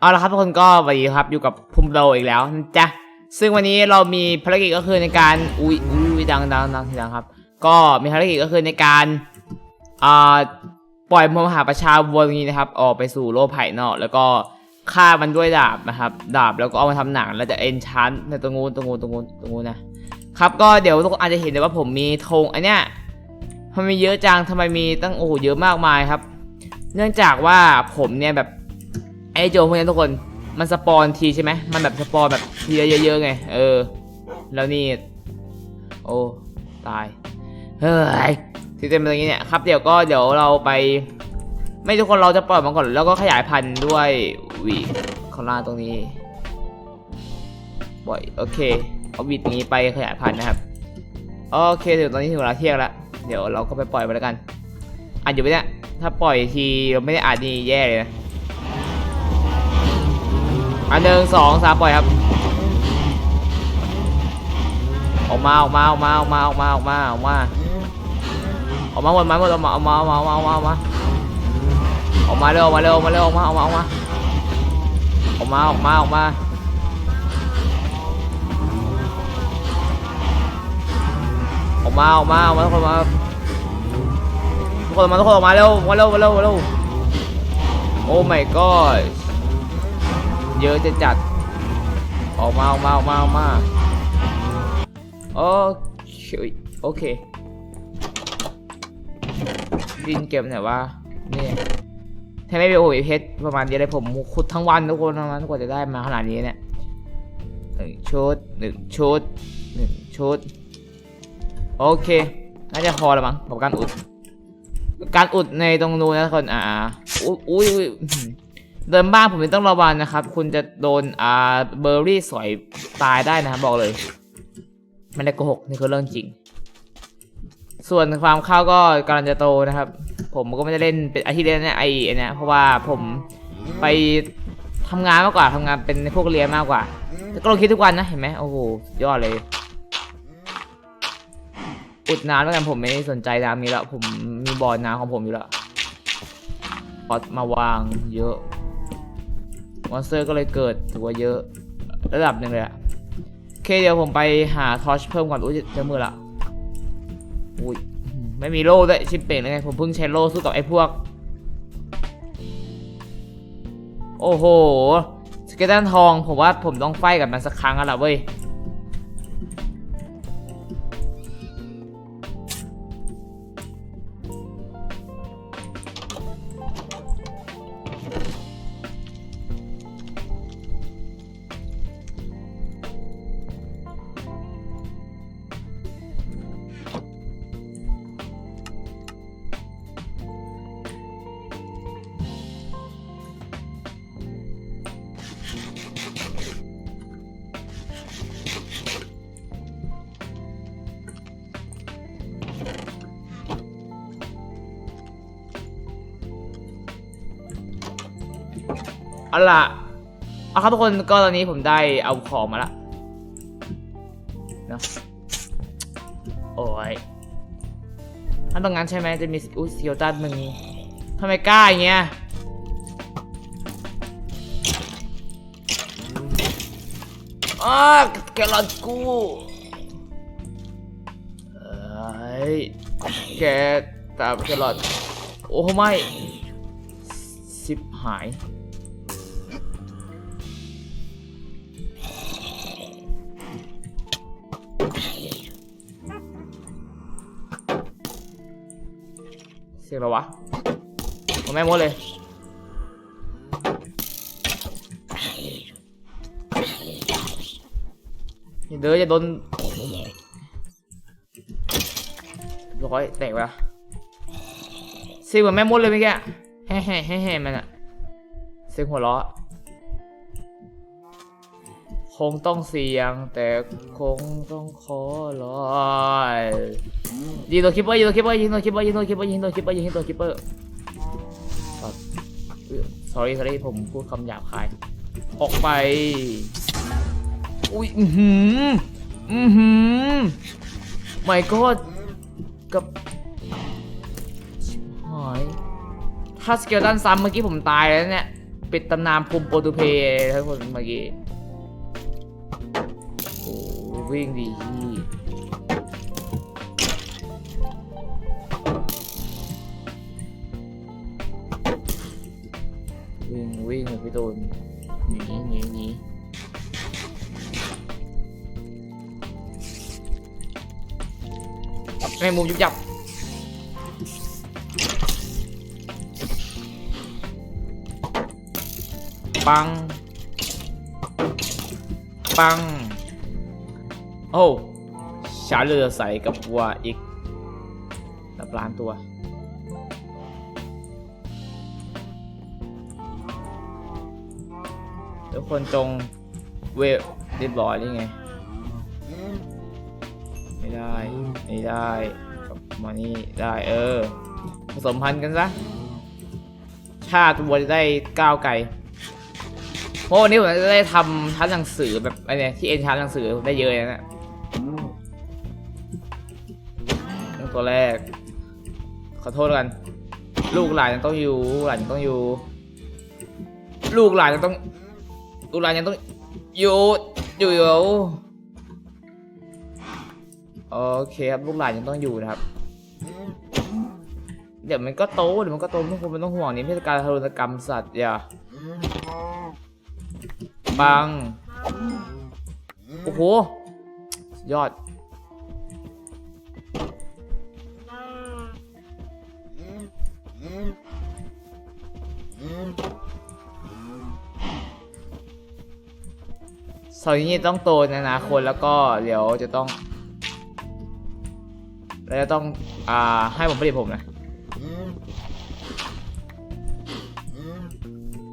เอาละครับทุกคนก็สวัสดีครับอยู่กับภูมิโดอีกแล้วนะจ๊ะซึ่งวันนี้เรามีภารกิจก็คือในการอุ้ยอุ้ยดังดังดังดังครับ ก็มีภารกิจก็คือในการอ่าปล่อยมหาประชาวนนี้นะครับออกไปสู่โลกภายนอก แล้วก็ฆ่ามันด้วยดาบนะครับ ดาบแล้วก็เอามาทำหนังแล้วจะเอนชานในตรงนู้นตรงนู้นตรงนู้นตรงนู้นนะครับก็เดี๋ยวทุกคนอาจจะเห็นเลยว่าผมมีธงอันเนี้ยทำไมเยอะจังทำไมมีตั้งโอ้โหเยอะมากมายครับ เนื่องจากว่าผมเนี่ยแบบ ไอ้โจพวกนี้ทุกคนมันสปอนทีใช่ไหมมันแบบสปอนแบบทีละเยอะๆไง เออ แล้วนี่ โอ้ ตาย เฮ้ยที่เต็มเป็นอย่างนี้เนี่ยครับเดี๋ยวก็เดี๋ยวเราไป ไม่ทุกคนเราจะปล่อยมันก่อน แล้วก็ขยายพันธุ์ด้วยวีข้างล่างตรงนี้ปล่อยโอเคเอาวีดนี้ไปขยายพันธุ์นะครับ โอเคถึงตอนนี้ถึงเวลาเที่ยงแล้ว เดี๋ยวเราก็ไปปล่อยไปแล้วกันอ่านอยู่ไหมเนี่ยถ้าปล่อยทีเราไม่ได้อ่านนี่แย่เลยนะ อันหนึ่งสองสามปล่อยครับ ออกมาออกมาออกมาออกมาออกมาออกมาออกมาออกมาหมดมาหมดออกมาออกมาออกมาออกมาออกมาออกมาออกมาเร็วออกมาเร็วออกมาเร็วออกมาออกมาออกมาออกมาออกมาออกมาออกมาออกมาออกมาทุกคนมาทุกคนมาทุกคนออกมาเร็วมาเร็วมาเร็วมาเร็วโอ้ my god เยอะจะจัด ออกมาออกมาออกมาออกมาโอเคโอเค ดินเก็บไหนวะนี่ถ้าไม่ไปโอ้ยเพชรประมาณนี้เลยผมขุดทั้งวันทุกคนทั้งวันทุกคนจะได้มาขนาดนี้เนี่ยหนึ่งชุดหนึ่งชุดหนึ่งชุด โอเคน่าจะพอแล้วมั้งกับการอุด การอุดในตรงนู้นนะคนอ่าอุ้ยอุ้ย เดินบ้านผมต้องระวังนะครับ คุณจะโดนอ่าเบอร์รี่สอยตายได้นะครับบอกเลยไม่ได้โกหกนี่คือเรื่องจริง ส่วนฟาร์มข้าวก็กำลังจะโตนะครับ ผมก็ไม่ได้เล่นเป็นอาทิตย์เล่นเนี่ยไอ้เนี่ยเพราะว่าผมไปทำงานมากกว่าทำงานเป็นพวกเรียนมากกว่าก็ลองคิดทุกวันนะเห็นไหมโอ้โหยอดเลย อุดน้ำแล้วกันผมไม่สนใจน้ำนี้แล้วผมมีบ่อน้ำของผมอยู่แล้วพอมาวางเยอะ มอนสเตอร์ก็เลยเกิดถือว่าเยอะระดับหนึ่งเลยอะโอเคเดี๋ยวผมไปหาทอชเพิ่มก่อนอุ้ยจะมือละอุ้ยไม่มีโล่ด้วยชิปเป่งเลยไงผมเพิ่งใช้โล่สู้กับไอ้พวก โอ้โหสเกตันทองผมว่าผมต้องไฟกับมันสักครั้งแล้วล่ะเว้ย เอาล่ะเอาครับทุกคนก็ตอนนี้ผมได้เอาของมาละเนะโอ้ยถ้าตรงนั้นใช่ไหมจะมีอุ้ยเซียวตันมึงทำไมกล้าอย่างเงี้ยอ้าแกลอดกูเอ้ยแกตามแกลอดโอ้ไม่สิบหาย เสียงอะไรวะผมแม่มดเลย อย่าเด้ออย่าโดนร้อยแตกไปละเสียงเหมือนแม่มดเลยเมื่อกี้แฮ่แฮ่แฮ่แฮ่มันอะเสียงหัวเราะ คงต้องเสี่ยง แต่คงต้องขอรอยยิงตัวคิปเปอร์ยิงตัวคิปเปอร์ยิงตัวคิปเปอร์ยิงตัวคิปเปอร์ยิงตัวคิปเปอร์ยิงตัวคิปเปอร์ sorry sorry ผมพูดคำหยาบคาย ออกไป อุ้ย อือหือ อือหือ my god กับหายถ้าสเกลตันซ้ำเมื่อกี้ผมตายแล้วเนี่ย ปิดตำนานภูมิโปรตุเพย์ทั้งคนเมื่อกี้ วิ่งดีวิ่งวิ่งพี่ตูนหนีหนีหนีแม่มุมยุบยับปัง ปัง โอ้ชาเรือใส่กับวัวอีกนับล้านตัว ทุกคนจงเวลเรียบร้อยนี่ไง ไม่ได้ ไม่ได้กับมานี่ได้เออ ผสมพันธุ์กันซะ ชาติวัวจะได้ก้าวไกลเพราะวันนี้ผมจะได้ทำทันหนังสือแบบไอ้เนี่ยที่เอ็นชาร์หนังสือได้เยอะเลยนะ ตัวแรก ขอโทษกัน ลูกหลานยังต้องอยู่ลูกหลานยังต้องอยู่ ลูกหลานยังต้อง ลูกหลานยังต้องอยู่อยู่อยู่โอเคครับลูกหลานยังต้องอยู่นะครับ เดี๋ยวมันก็โตเดี๋ยวมันก็โตทุกคนไม่ต้องห่วงนี่เทศกาลทารุณกรรมสัตว์อย่าปัง โอ้โห ยอดสาวนี้ต้องโตในอนาคตแล้วก็เดี๋ยวจะต้องแล้วจะต้อง อ่า ให้ผมผลิตผมนะ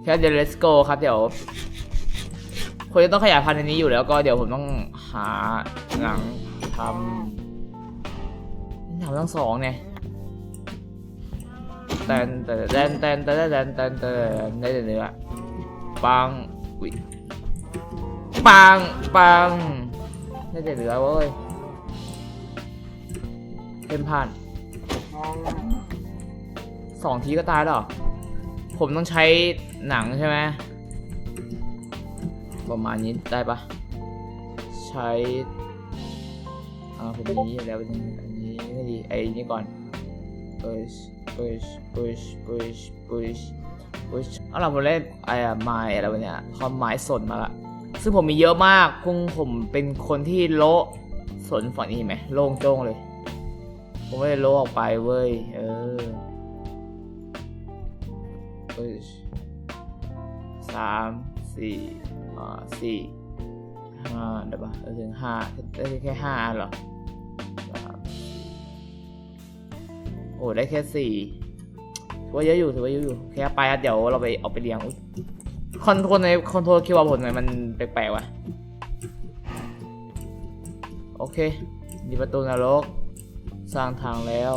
แค่เดี๋ยว let's go ครับ เดี๋ยวคนจะต้องขยายพันธุ์ในนี้อยู่แล้วก็เดี๋ยวผมต้องาหนังทำหนังทั้งสองเนี่ยแตนแตนแตนแตนแตนแตนแตนแตนได้แต่เนื้อปังอุ้ยปังปังได้แต่เนื้อเว้ยเป็นผ่านสองทีก็ตายหรอ ผมต้องใช้หนังใช่ไหมประมาณนี้ได้ปะ ใช้อ่าผมมีแล้วอันนี้ไม่ดีไอ้นี่ก่อน push push push push push push เอาล่ะผมเล่นไอ้ไม้อะไรวะเนี่ยความหมายสนมาละซึ่งผมมีเยอะมากคงผมเป็นคนที่โละสนฝั่งนี้ไหมโล่งโจ้งเลย ผมไม่ได้โละออกไปเว้ย เออ push สามสี่อ่าสี่ ห้าได้ปะได้ถึงห้าได้แค่ห้าเหรอโอ้ได้แค่สี่ถือว่าเยอะอยู่ถือว่าเยอะอยู่แค่ไปเดี๋ยวเราไปเอาไปเลี้ยงคอนโทรลในคอนโทรลคิวอร์ผลหน่อยมันแปลกๆว่ะโอเคดีประตูนรก สร้างทางแล้ว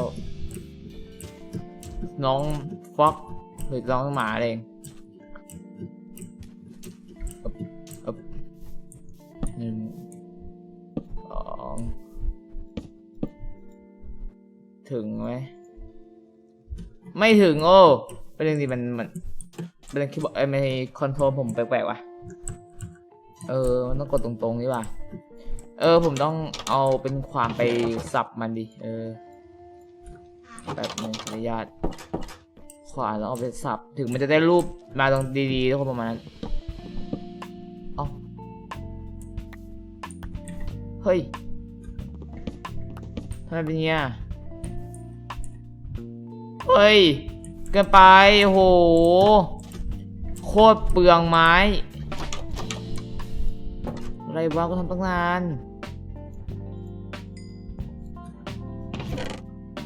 น้องฟ็อกหรือน้องหมาเอง ถึงไหมไม่ถึงโอ้ป็นเรื่องที่มันมันป็นเรื่องที่บอกไอ้ไม่คอนโทรลผมแปลกๆว่ะเออมันต้องกดตรงๆนี่ว่ะเออผมต้องเอาเป็นความไปสับมันดิเออแบบนึงขออนุญาตขวาแล้วเอาไปสับถึงมันจะได้รูปมาตรงดีๆทุกคนประมาณนั้นเอ้าเฮ้ยทำไมเป็นเงี้ย เฮ้ย เกินไปโห โคตรเปลืองไม้ อะไรวะก็ทำตั้งนาน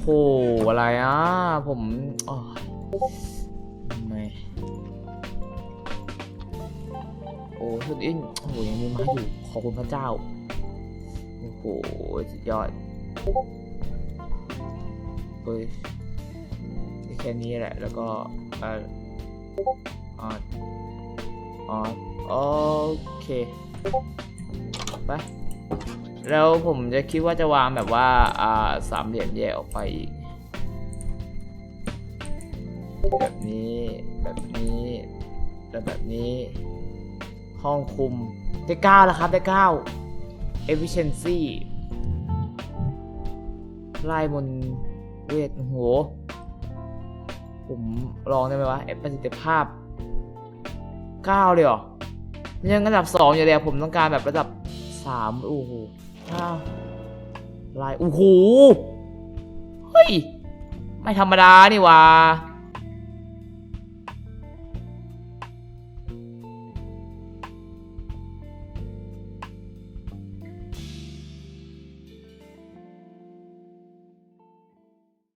โหอะไรอะ ผมอ๋อไม่โอ้สุดอินโอ้โหยังมีไม้อยู่ ขอบคุณพระเจ้า โอ้โหสุดยอด เฮ้ย แค่นี้แหละ แล้วก็อ่าอ่าอ่าโอเค ไป แล้วผมจะคิดว่าจะวางแบบว่า อ่า สามเหลี่ยมแยกออกไปอีก แบบนี้ แบบนี้ แล้วแบบนี้ ห้องคุม ได้เก้าแล้วครับ ได้เก้า efficiency ไล่บนเวทโห ผมลองได้ไหมวะเอฟประสิทธิภาพ9เลยเหรอยังระดับ 2 อยู่เลยผมต้องการแบบระดับ 3 โอ้โหห้าลาย โอ้โห เฮ้ย ไม่ธรรมดานี่ว่า